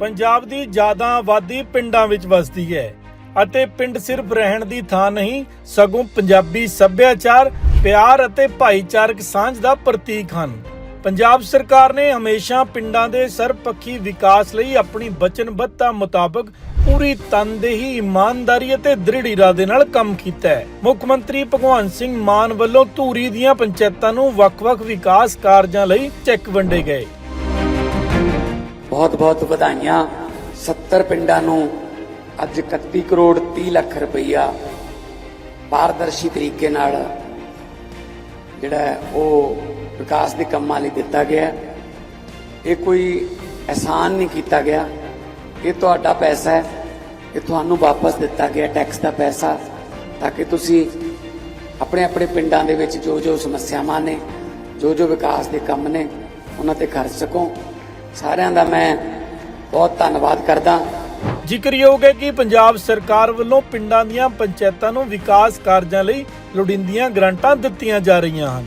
ਪੰਜਾਬ ਦੀ ਜ਼ਿਆਦਾ ਆਬਾਦੀ ਪਿੰਡਾਂ ਵਿੱਚ ਵਸਦੀ ਹੈ ਅਤੇ ਪਿੰਡ ਸਿਰਫ ਰਹਿਣ ਦੀ ਥਾਂ ਨਹੀਂ, ਸਗੋਂ ਪੰਜਾਬੀ ਸੱਭਿਆਚਾਰ, ਪਿਆਰ ਅਤੇ ਭਾਈਚਾਰਕ ਸਾਂਝ ਦਾ ਪ੍ਰਤੀਕ ਹਨ। ਪੰਜਾਬ ਸਰਕਾਰ ਨੇ ਹਮੇਸ਼ਾ ਪਿੰਡਾਂ ਦੇ ਸਰਬਪੱਖੀ ਵਿਕਾਸ ਲਈ ਆਪਣੀ ਵਚਨਬੱਧਤਾ ਮੁਤਾਬਕ ਪੂਰੀ ਤਨਦੇਹੀ, ਇਮਾਨਦਾਰੀ ਅਤੇ ਦ੍ਰਿੜ ਇਰਾਦੇ ਨਾਲ ਕੰਮ ਕੀਤਾ ਹੈ। ਮੁੱਖ ਮੰਤਰੀ ਭਗਵੰਤ ਸਿੰਘ ਮਾਨ ਵੱਲੋਂ ਧੂਰੀ ਦੀਆਂ ਪੰਚਾਇਤਾਂ ਨੂੰ ਵੱਖ-ਵੱਖ ਵਿਕਾਸ ਕਾਰਜਾਂ ਲਈ ਚੈੱਕ ਵੰਡੇ ਗਏ। ਬਹੁਤ ਬਹੁਤ ਵਧਾਈਆਂ। 70 ਪਿੰਡਾਂ ਨੂੰ ਅੱਜ 31 ਕਰੋੜ 30 ਲੱਖ ਰੁਪਈਆ ਪਾਰਦਰਸ਼ੀ ਤਰੀਕੇ ਨਾਲ ਜਿਹੜਾ ਉਹ ਵਿਕਾਸ ਦੇ ਕੰਮਾਂ ਲਈ ਦਿੱਤਾ ਗਿਆ ਇਹ ਕੋਈ ਅਹਿਸਾਨ ਨਹੀਂ ਕੀਤਾ ਗਿਆ। ਇਹ ਤੁਹਾਡਾ ਪੈਸਾ ਹੈ। ਇਹ ਤੁਹਾਨੂੰ ਵਾਪਸ ਦਿੱਤਾ ਗਿਆ ਟੈਕਸ ਦਾ ਪੈਸਾ ਤਾਂ ਕਿ ਤੁਸੀਂ ਆਪਣੇ ਆਪਣੇ ਪਿੰਡਾਂ ਦੇ ਵਿੱਚ ਜੋ ਜੋ ਸਮੱਸਿਆਵਾਂ ਨੇ, ਜੋ ਜੋ ਵਿਕਾਸ ਦੇ ਕੰਮ ਨੇ, ਉਹਨਾਂ ਤੇ ਖਰਚ ਸਕੋ। ਸਾਰਿਆਂ ਦਾ ਮੈਂ ਬਹੁਤ ਧੰਨਵਾਦ ਕਰਦਾ। ਜ਼ਿਕਰਯੋਗ ਹੈ ਕਿ ਪੰਜਾਬ ਸਰਕਾਰ ਵੱਲੋਂ ਪਿੰਡਾਂ ਦੀਆਂ ਪੰਚਾਇਤਾਂ ਨੂੰ ਵਿਕਾਸ ਕਾਰਜਾਂ ਲਈ ਲੋੜੀਂਦੀਆਂ ਗ੍ਰਾਂਟਾਂ ਦਿੱਤੀਆਂ ਜਾ ਰਹੀਆਂ ਹਨ।